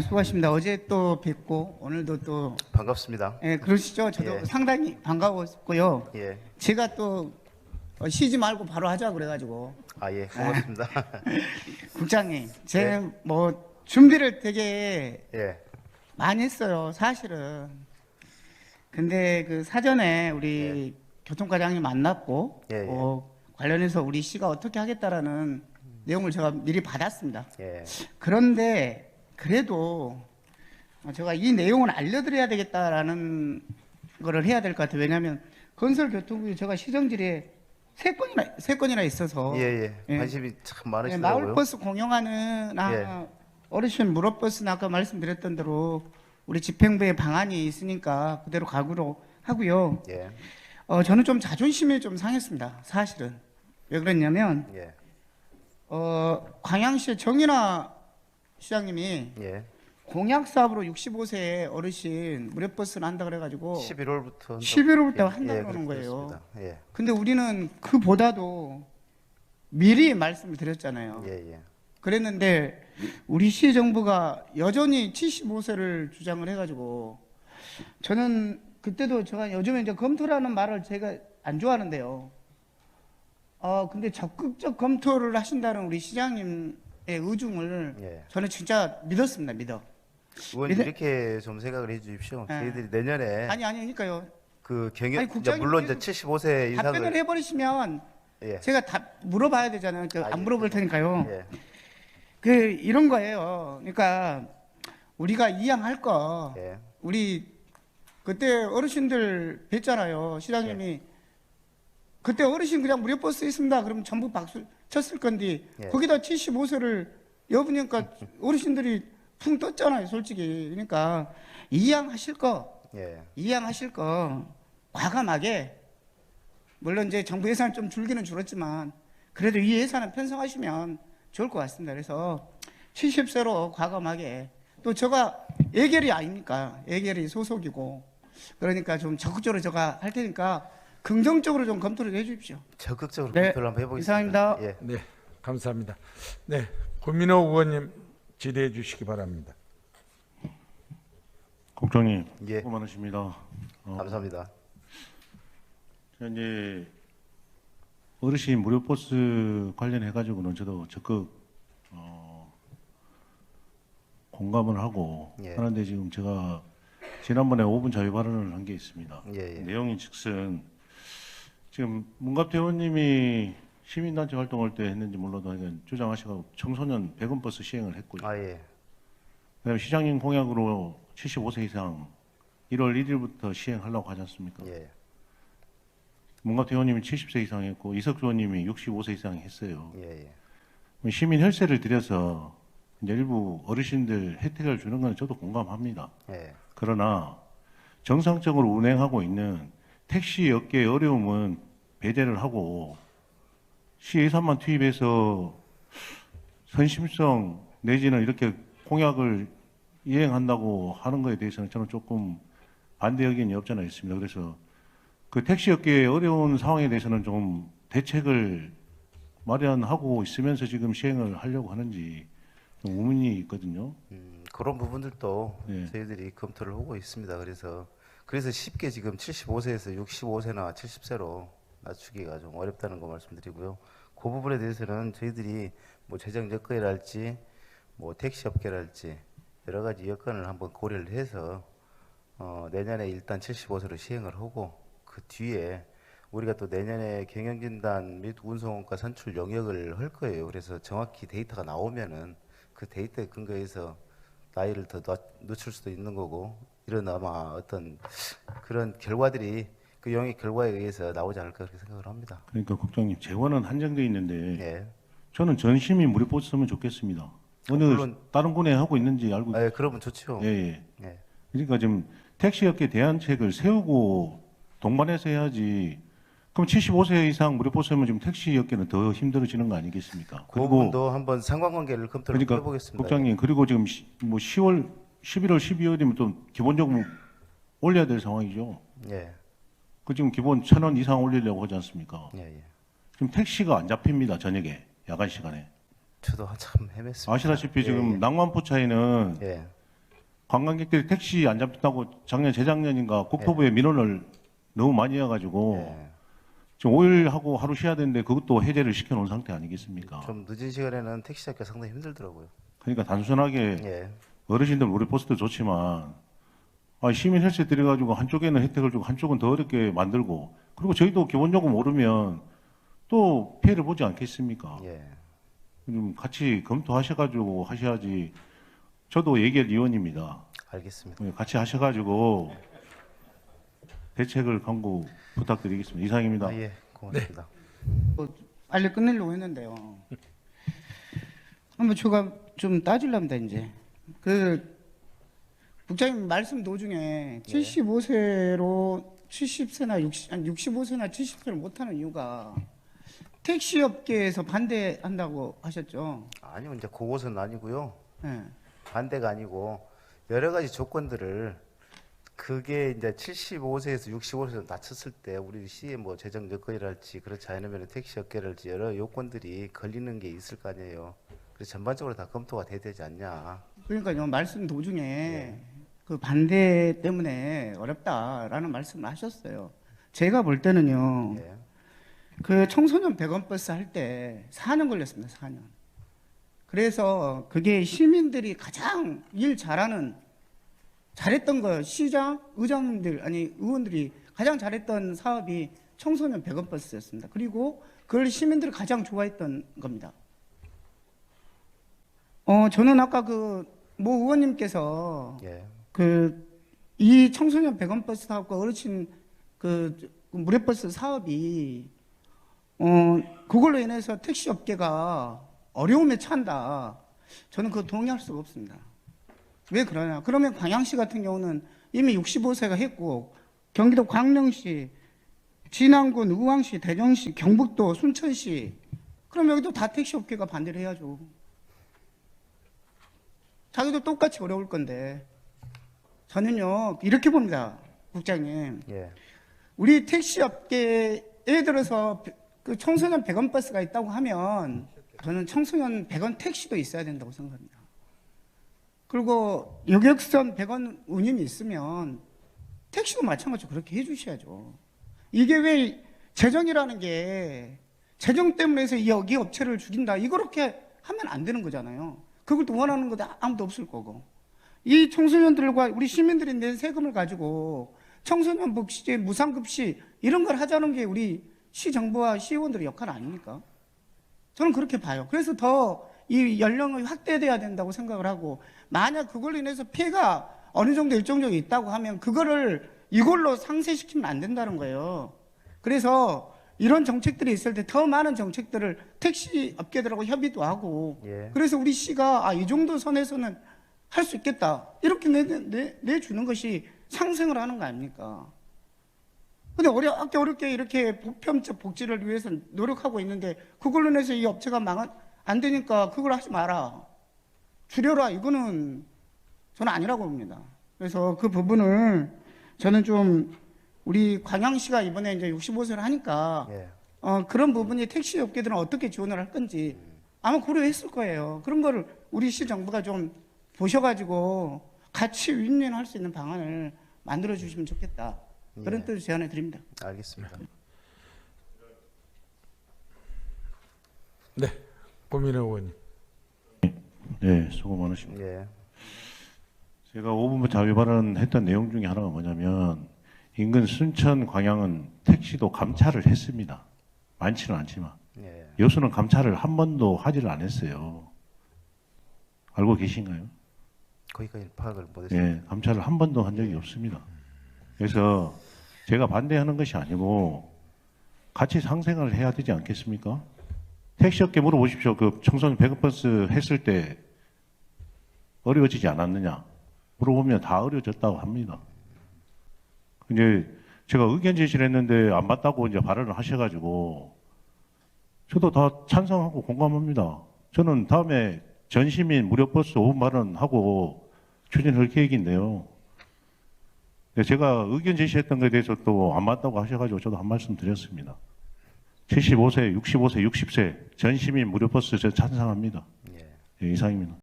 아, 수고하십니다. 어제 또 뵙고 오늘도 또 반갑습니다. 예, 그러시죠. 저도 예. 상당히 반가웠고요. 예. 제가 또 어, 쉬지 말고 바로 하자 그래가지고 아, 예. 고맙습니다. 국장님, 제 네. 뭐 준비를 되게 예. 많이 했어요. 사실은. 근데 그 사전에 우리 교통과장님 만났고 예, 예. 어, 관련해서 우리 씨가 어떻게 하겠다라는 내용을 제가 미리 받았습니다. 예. 그런데 그래도 제가 이 내용을 알려드려야 되겠다라는 거를 해야 될 것 같아요. 왜냐하면 건설교통부에 제가 시정질에 세 건이나 세 건이나 있어서 예, 예. 예. 관심이 참 네, 많으시더라고요. 마을버스 공용하는 아, 예. 어르신 무료버스는 아까 말씀드렸던 대로 우리 집행부에 방안이 있으니까 그대로 가기로 하고요. 예. 어, 저는 좀 자존심이 좀 상했습니다. 사실은 왜 그랬냐면 예. 어, 광양시의 정인아 시장님이 예. 공약 사업으로 65세 어르신 무료버스를 한다 그래가지고 11월부터 11월부터 한다고 그러는 거예요. 예. 근데 우리는 그보다도 미리 말씀을 드렸잖아요. 예, 예. 그랬는데 우리 시 정부가 여전히 75세를 주장을 해가지고 저는 그때도 제가 요즘에 이제 검토라는 말을 제가 안 좋아하는데요. 어 근데 적극적 검토를 하신다는 우리 시장님 의 의중을 예. 저는 진짜 믿었습니다. 믿어. 의원님 이제- 이렇게 좀 생각을 해 주십시오. 예. 저희들이 내년에 아니 아니 그러니까요. 그 경영 아니, 이제 국장님 물론 이제 계속 75세 답변을 이상을 해버리시면 예. 제가 답 물어봐야 되잖아요. 저 아, 안 예. 물어볼 테니까요. 예. 그 이런 거예요. 그러니까 우리가 이양할 거 예. 우리 그때 어르신들 뵀잖아요. 시장님이 그때 어르신 그냥 무료 버스 있습니다. 그러면 전부 박수 쳤을 건데 예. 거기다 75세를 여보니까 어르신들이 풍 떴잖아요. 솔직히 그러니까 이양하실 거 예. 이양하실 거 과감하게 물론 이제 정부 예산 좀 줄기는 줄었지만 그래도 이 예산은 편성하시면 좋을 것 같습니다. 그래서 70세로 과감하게 또 제가 예결이 아닙니까? 예결이 소속이고 그러니까 좀 적극적으로 제가 할 테니까 긍정적으로 좀 검토를 해 주십시오. 적극적으로 네. 검토를 한번 해보겠습니다. 이상입니다. 예. 네, 감사합니다. 네, 고민호 의원님 질의해 주시기 바랍니다. 국장님, 예. 수고 많으십니다. 어, 감사합니다. 제가 이제 어르신 무료 버스 관련해 가지고는 저도 적극 어, 공감을 하고 예. 하는데 지금 제가 지난번에 5분 자유 발언을 한 게 있습니다. 예, 예. 내용인 즉슨 지금 문갑태 의원님이 시민단체 활동할 때 했는지 몰라도 하여간 주장하시고 청소년 100원 버스 시행을 했고요. 아, 예. 그다음에 시장님 공약으로 75세 이상 1월 1일부터 시행하려고 하지 않습니까? 예. 문갑태 의원님이 70세 이상 했고 이석주 의원님이 65세 이상 했어요. 예, 예. 시민 혈세를 들여서 이제 일부 어르신들 혜택을 주는 건 저도 공감합니다. 예. 그러나 정상적으로 운행하고 있는 택시 업계의 어려움은 배제를 하고 시 예산만 투입해서 선심성 내지는 이렇게 공약을 이행한다고 하는 것에 대해서는 저는 조금 반대 의견이 없지 않아 있습니다. 그래서 그 택시 업계의 어려운 상황에 대해서는 좀 대책을 마련하고 있으면서 지금 시행을 하려고 하는지 좀 의문이 있거든요. 음, 그런 부분들도 예. 저희들이 검토를 하고 있습니다. 그래서 그래서 쉽게 지금 75세에서 65세나 70세로 낮추기가 좀 어렵다는 거 말씀드리고요. 그 부분에 대해서는 저희들이 뭐 재정 여건이랄지 뭐 택시 업계랄지 여러 가지 여건을 한번 고려를 해서 어, 내년에 일단 75세로 시행을 하고 그 뒤에 우리가 또 내년에 경영진단 및 운송원가 선출 영역을 할 거예요. 그래서 정확히 데이터가 나오면은 그 데이터에 근거해서 나이를 더 낮- 늦출 수도 있는 거고 이런 아마 어떤 그런 결과들이 그 영역 결과에 의해서 나오지 않을까 그렇게 생각을 합니다. 그러니까 국장님 재원은 한정돼 있는데 예. 저는 전심이 쓰면 좋겠습니다. 어느 물론- 다른 군에 하고 있는지 알고 아, 예, 그러면 좋죠. 예, 예. 예. 그러니까 지금 택시업계 대안책을 세우고 동반해서 해야지. 그럼 75세 이상 무료 버스 하면 지금 택시업계는 더 힘들어지는 거 아니겠습니까? 그 부분도 한번 상관관계를 검토를 그러니까 해보겠습니다. 국장님 그리고 지금 시, 뭐 10월 11월 12월이면 또 기본적으로 올려야 될 상황이죠. 예, 그 지금 기본 천 원 이상 올리려고 하지 않습니까? 예, 예. 지금 택시가 안 잡힙니다 저녁에 야간 시간에. 저도 한참 헤맸습니다. 아시다시피 예, 지금 낭만포 차이는 예, 관광객들이 택시 안 잡혔다고 작년 재작년인가 국토부에 민원을 너무 많이 해가지고 예. 지금 5일 하고 하루 쉬어야 되는데 그것도 해제를 시켜놓은 상태 아니겠습니까? 좀 늦은 시간에는 택시 잡기가 상당히 힘들더라고요. 그러니까 단순하게 예. 어르신들 우리 버스도 좋지만 아, 시민 헬스에 들여가지고 한쪽에는 혜택을 주고 한쪽은 더 어렵게 만들고 그리고 저희도 기본요금 오르면 또 피해를 보지 않겠습니까? 예. 좀 같이 검토하셔가지고 하셔야지. 저도 예결 위원입니다. 알겠습니다. 같이 하셔가지고 대책을 강구 부탁드리겠습니다. 이상입니다. 아, 예. 고맙습니다. 빨리 끝내려고 했는데요. 한번 제가 좀 따질랍니다 이제. 그 국장님 말씀 도중에 75세로 70세나 60, 아니 65세나 70세를 못하는 이유가 택시 업계에서 반대한다고 하셨죠. 아니요, 이제 그것은 아니고요. 예. 반대가 아니고 여러 가지 조건들을 그게 이제 75세에서 65세로 낮췄을 때 우리 시의 뭐 재정 여건이랄지 그렇지 않으면 택시 업계랄지 여러 요건들이 걸리는 게 있을 거 아니에요. 그래서 전반적으로 다 검토가 돼야 되지 않냐. 그러니까요 말씀 도중에 그 반대 때문에 어렵다라는 말씀을 하셨어요. 제가 볼 때는요. 예. 그 청소년 100원 버스 할 때 4년 걸렸습니다. 4년. 그래서 그게 시민들이 가장 일 잘하는 잘했던 거 시장 의장님들 아니 의원들이 가장 잘했던 사업이 청소년 100원 버스였습니다. 그리고 그걸 시민들이 가장 좋아했던 겁니다. 어 저는 아까 그 모 의원님께서 예. 그 이 청소년 100원 버스 사업과 어르신 그 무료버스 사업이 어 그걸로 인해서 택시 업계가 어려움에 처한다. 저는 그거 동의할 수가 없습니다. 왜 그러냐? 그러면 광양시 같은 경우는 이미 65세가 했고 경기도 광명시, 진안군, 의왕시, 대전시, 경북도, 순천시 그럼 여기도 다 택시 업계가 반대를 해야죠. 자기도 똑같이 어려울 건데 저는요 이렇게 봅니다, 국장님. 예. 우리 택시 업계에 들어서 그 청소년 100원 버스가 있다고 하면 저는 청소년 100원 택시도 있어야 된다고 생각합니다. 그리고 여객선 100원 운임이 있으면 택시도 마찬가지로 그렇게 해주셔야죠. 이게 왜 재정이라는 게 재정 때문에 해서 이 여기 업체를 죽인다 이렇게 하면 안 되는 거잖아요. 그걸 또 원하는 것도 아무도 없을 거고. 이 청소년들과 우리 시민들이 낸 세금을 가지고 청소년 복지, 무상급식 이런 걸 하자는 게 우리 시 정부와 시의원들의 역할 아닙니까? 저는 그렇게 봐요. 그래서 더 이 연령이 확대돼야 된다고 생각을 하고 만약 그걸로 인해서 피해가 어느 정도 일정적이 있다고 하면 그거를 이걸로 상쇄시키면 안 된다는 거예요. 그래서 이런 정책들이 있을 때 더 많은 정책들을 택시 업계들하고 협의도 하고 예. 그래서 우리 시가 아, 이 정도 선에서는 할 수 있겠다. 이렇게 내, 내, 내주는 것이 상생을 하는 거 아닙니까? 근데 어렵게 어렵게 이렇게 보편적 복지를 위해서 노력하고 있는데 그걸로 인해서 이 업체가 망한, 안 되니까 그걸 하지 마라. 줄여라. 이거는 저는 아니라고 봅니다. 그래서 그 부분을 저는 좀 우리 광양시가 이번에 이제 65세를 하니까 예. 어, 그런 부분이 택시 업계들은 어떻게 지원을 할 건지 아마 고려했을 거예요. 그런 거를 우리 시 정부가 좀 보셔가지고 같이 윈윈할 수 있는 방안을 만들어 주시면 좋겠다. 그런 예. 뜻을 제안해 드립니다. 알겠습니다. 네, 고민호 의원님. 네, 수고 많으십니다. 예. 제가 5분부 자유 발언 했던 내용 중에 하나가 뭐냐면 인근 순천 광양은 택시도 감찰을 했습니다. 많지는 않지만 예. 여수는 감찰을 한 번도 하지를 않았어요. 알고 계신가요? 거기까지 파악을 못했습니다. 예, 감찰을 한 번도 한 적이 없습니다. 그래서 제가 반대하는 것이 아니고 같이 상생을 해야 되지 않겠습니까? 택시업계 물어보십시오. 그 청소년 배급버스 했을 때 어려워지지 않았느냐? 물어보면 다 어려워졌다고 합니다. 이제 제가 의견 제시를 했는데 안 맞다고 이제 발언을 하셔가지고 저도 다 찬성하고 공감합니다. 저는 다음에 전시민 무료 버스 5분 발언하고 추진할 계획인데요. 네, 제가 의견 제시했던 것에 대해서 또 안 맞다고 하셔가지고 저도 한 말씀 드렸습니다. 75세, 65세, 60세 전시민 무료 버스 저 찬성합니다. 예. 예, 이상입니다.